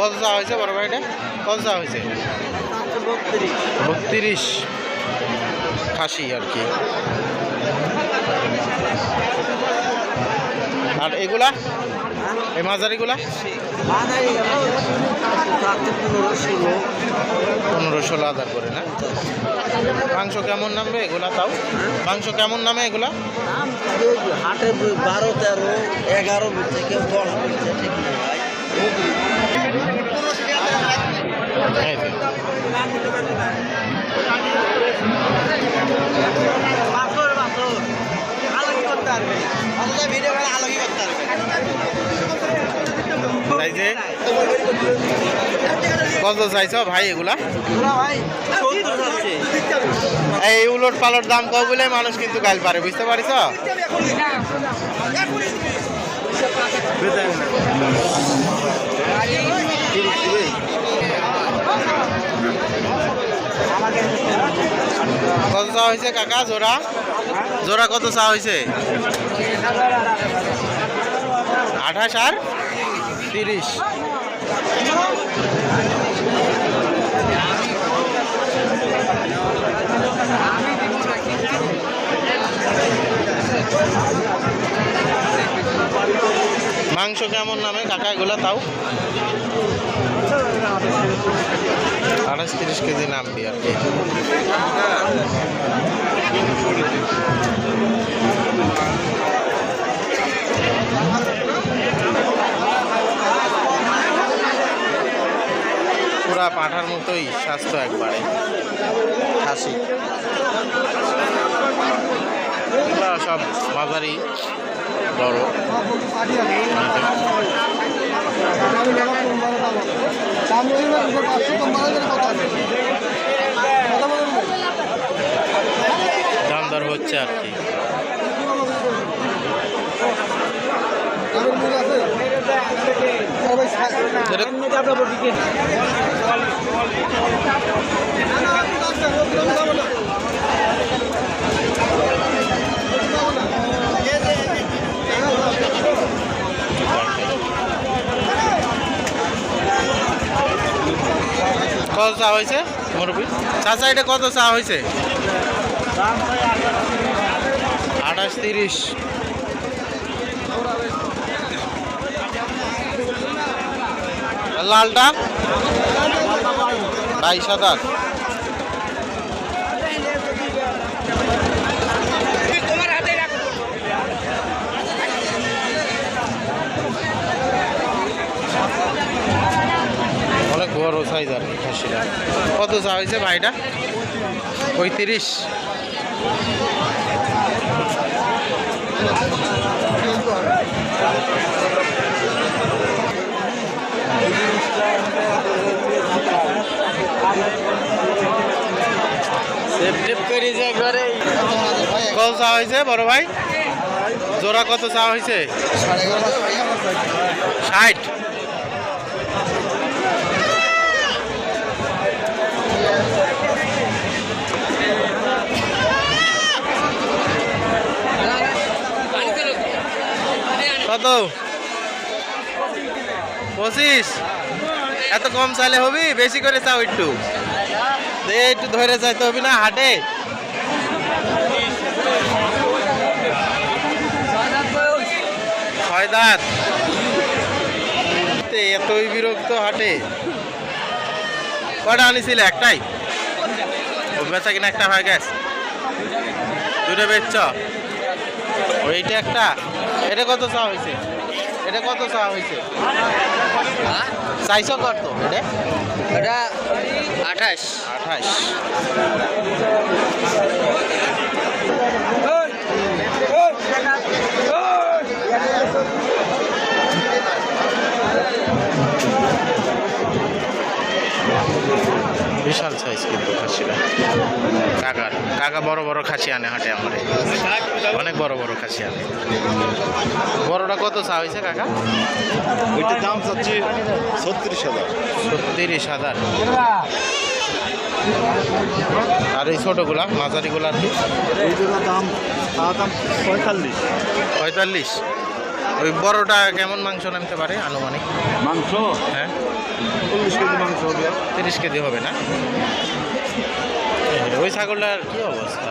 কত চা হয়েছে বড় ভাইটা? কত চা হয়েছে? বত্রিশ। খাসি আর কি। আর এগুলা? এই মাঝারিগুলা? পনেরো ষোলো। হাজার করে না? মাংস কেমন নামবে এগুলা তাও? মাংস কেমন নামে এগুলা? হাটে বারো তেরো এগারো থেকে দশ ঠিক কত চাইছ ভাই এগুলা? এই উলট পালট দাম কম বলে মানুষ কিন্তু গাল পারে বুঝতে পারিস কত চা হয়েছে কাকা? জোড়া? জোড়া কত চা হয়েছে? আঠাশ আর? তিরিশ। মাংস কেমন নামে? কাকা এগুলা তাও? আঠাশ তিরিশ কেজি নামবি আর কি। পুরা পাঁঠার মতোই স্বাস্থ্য একবারে। খাসি। এগুলা সব মাঝারি বড়। দাম দর হচ্ছে আর কি। কত চা হয়েছে? মুরব্বী? চাচা এটা কত চা হয়েছে? আঠাশ তিরিশ। লালটা বাইশ হাজার অনেক কত চা হয়েছে ভাইটা? পঁয়ত্রিশ। কত চা হয়েছে বড় ভাই? জোড়া কত চা হয়েছে? ষাট। কত? পঁচিশ। এত কম চাইলে হবি? বেশি করে চাও একটু। একটু ধরে চাইতে হবি না, হাটে। এতই বিরক্ত হাটে। কটা আনিছিল? একটাই? বেচা কিনা একটা হয়ে গেছে। দুটো বেচছ? ওইটা একটা? এটা কত চা হয়েছে? এটা কত চা হয়েছে? চাইছ কত এটা? এটা আঠাশ। আঠাশ। বিশাল সাইজ কিন্তু খাসিটা কাকার কাকা বড় বড় খাসি আনে হাটে আমার। বড় বড় খাসি আনে। বড়টা কত চা হয়েছে কাকা? ওইটার দাম চাচ্ছি ছত্রিশ হাজার। ছত্রিশ হাজার। আর এই ছোটোগুলা মাঝারিগুলা দাম দাম পঁয়তাল্লিশ। পঁয়তাল্লিশ। ওই বড়টা কেমন মাংস নামতে পারে আনুমানিক? মাংস? হ্যাঁ। চল্লিশ কেজি মাংস হবে। তিরিশ কেজি হবে না? ওই ছাগলটার কি অবস্থা?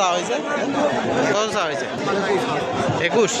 চা হয়েছে? কত চা হয়েছে? একুশ।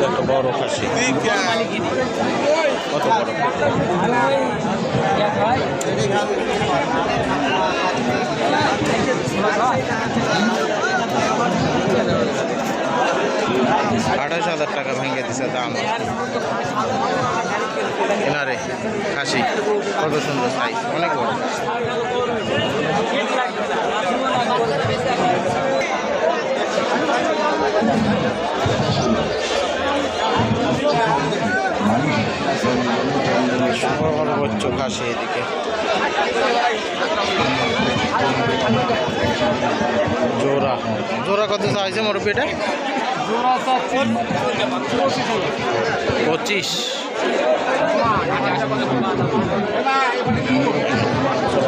কত বড় খাসি কত বড়? আঠাশ হাজার টাকা ভেঙে দিছে দাম। এনারে, খাসি, কত সুন্দর সাইজ অনেক বড়। সর্বোচ্চ খাসি এদিকে। জোড়া জোড়া কত চাইছে মুরব্বীটা পঁচিশ।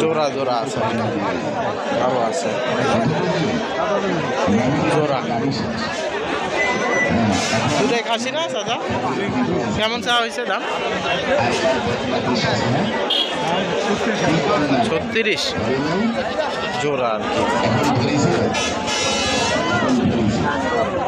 জোড়া জোড়া আছে। আরও আছে। জোড়া। দুটাই খাসি না দাদা কেমন চা হয়েছে দাম? ছত্রিশ। জোড়া আর কি।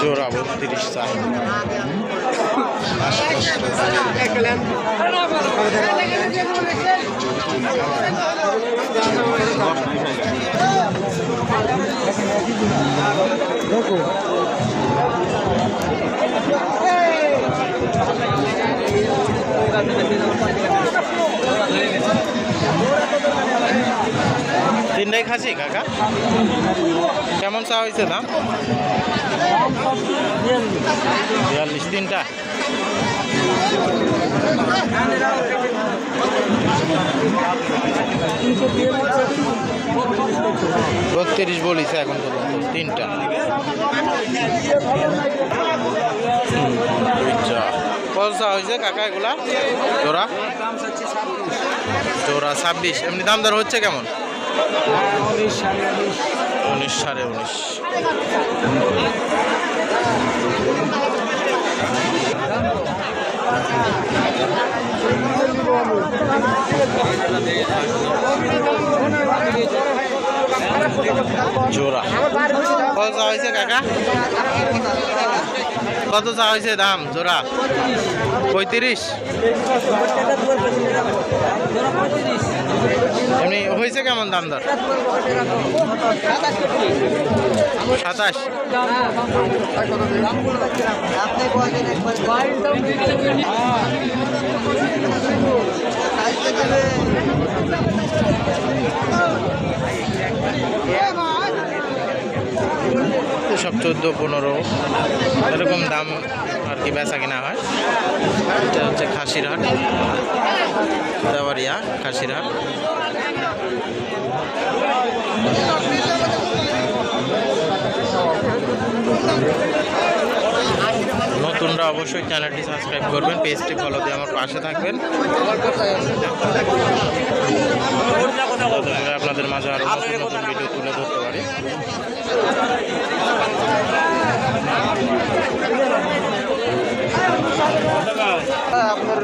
জোড়া বত্রিশ চা তিনটাই খাসি কাকা। কেমন চা হয়েছে দাম? বিয়াল্লিশ, তিনটা। বত্রিশ বলিছে এখন পর্যন্ত, তিনটা। কত চা হয়েছে কাকা এগুলা? জোড়া? জোড়া ছাব্বিশ। এমনি দাম দর হচ্ছে কেমন? উনিশ সাড়ে উনিশ। কত চা কত চা হয়েছে দাম জোড়া? পঁয়ত্রিশ? এমনি হয়েছে কেমন দাম দর? সাতাশ। বলেন একবার সব চোদ্দ, পনেরো। এরকম দাম আর কি বেচা কিনা হয়। এটা হচ্ছে খাসির হাট দেওয়ারিয়া খাসির হাট নতুনরা অবশ্যই চ্যানেলটি সাবস্ক্রাইব করবেন, পেজটি ফলো দিয়ে আমার পাশে থাকবেন। আপনাদের মাঝে আরও নতুন ভিডিও তুলে ধরতে পারি। আপনার